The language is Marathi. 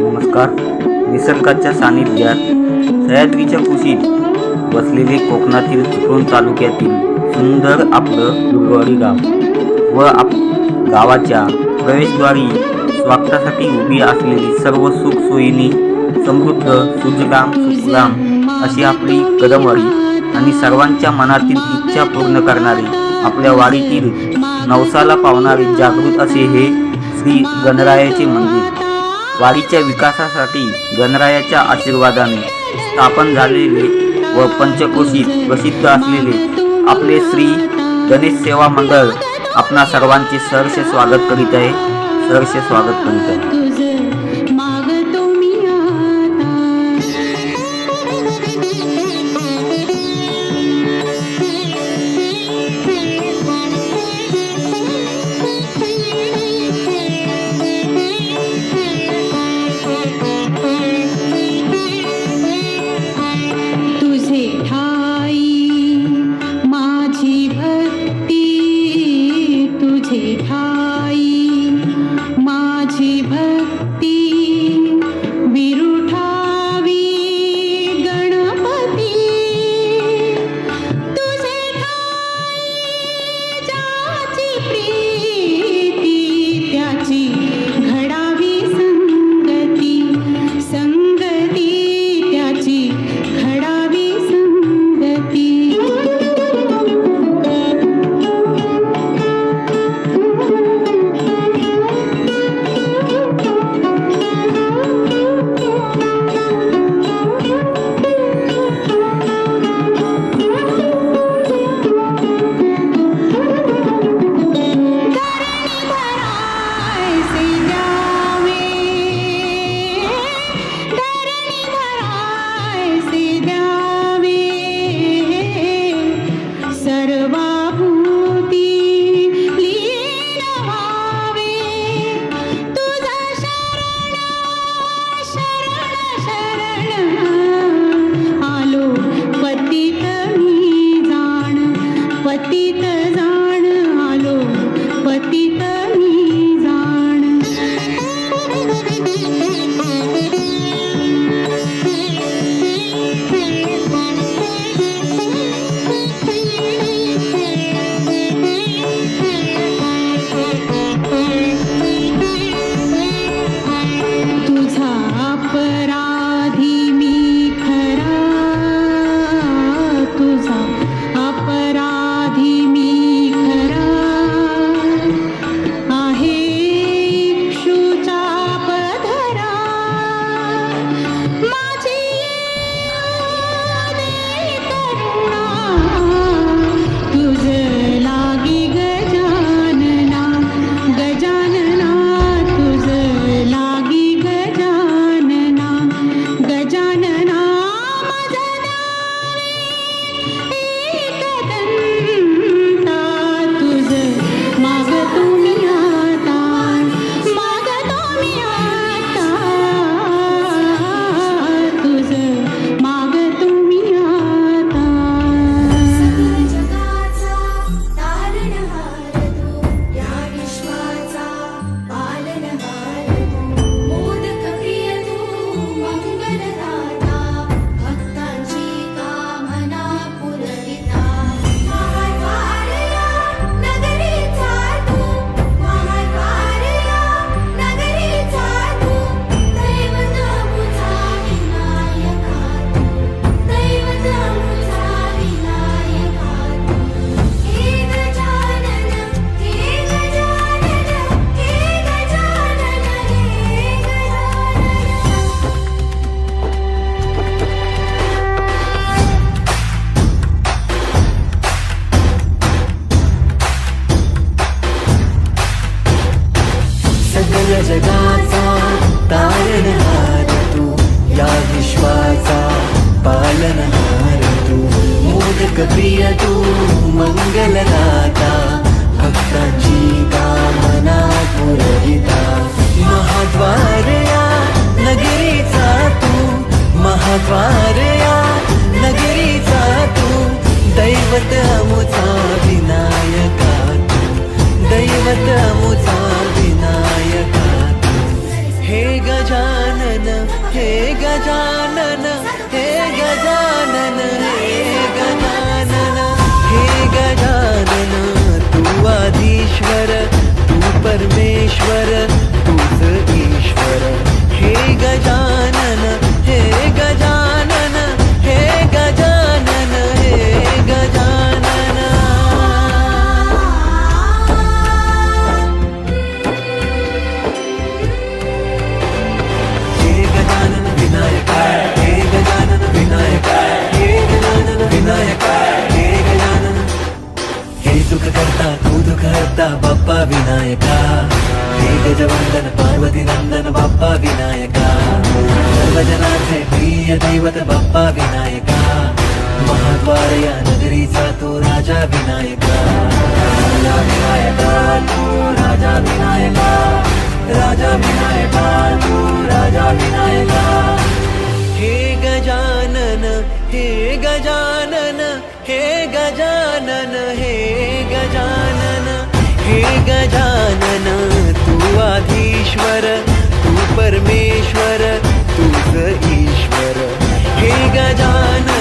नमस्कार. निसर्गाच्या सानिध्यात सह्याद्रीच्या कुशीत वसलेले कोकणातील चिपळूण तालुक्यातील सुंदर आपलं दुर्गवाडी गाव व आप गावाच्या प्रवेशद्वारी स्वागतासाठी उभी असलेली सर्व सुखसोयीनी समृद्ध सुजलाम सुफलाम अशी आपली कदमवाडी आणि सर्वांच्या मनातील इच्छा पूर्ण करणारी आपल्या वाडीतील नवसाला पावणारे जागृत असे हे श्री गणरायाचे मंदिर. वाडीच्या विकासासाठी गणरायाच्या आशीर्वादाने स्थापन झालेले व पंचकोशीत प्रसिद्ध असलेले आपले श्री गणेश सेवा मंडळ आपणा सर्वांचे सहर्ष स्वागत करीत आहे. सहर्ष स्वागत करीत आहे. तू मंगलदाता भक्ताची कामना पुरविता. महाद्वारया नगरीचा सातु महाद्वारया नगरीचा सातु दैवत अमुचा विनायका तू दैवत अमुचा विनायका तू. हे गजानन हे गजानन परमेश्वर बाप्पा विनायका हे गजवंदन पार्वती नंदन बाप्पा विनायका सर्वजनांचे प्रिय दैवत बाप्पा विनायका महाद्वार या नगरीचा तो राजा विनायका राजा विनायका तू राजा विनायका राजा विनायका तू राजा विनायका हे गजानन हे गजानन हे गजानन हे हे गजानन तू आधीश्वर तू परमेश्वर तुझ ईश्वर. हे गजानन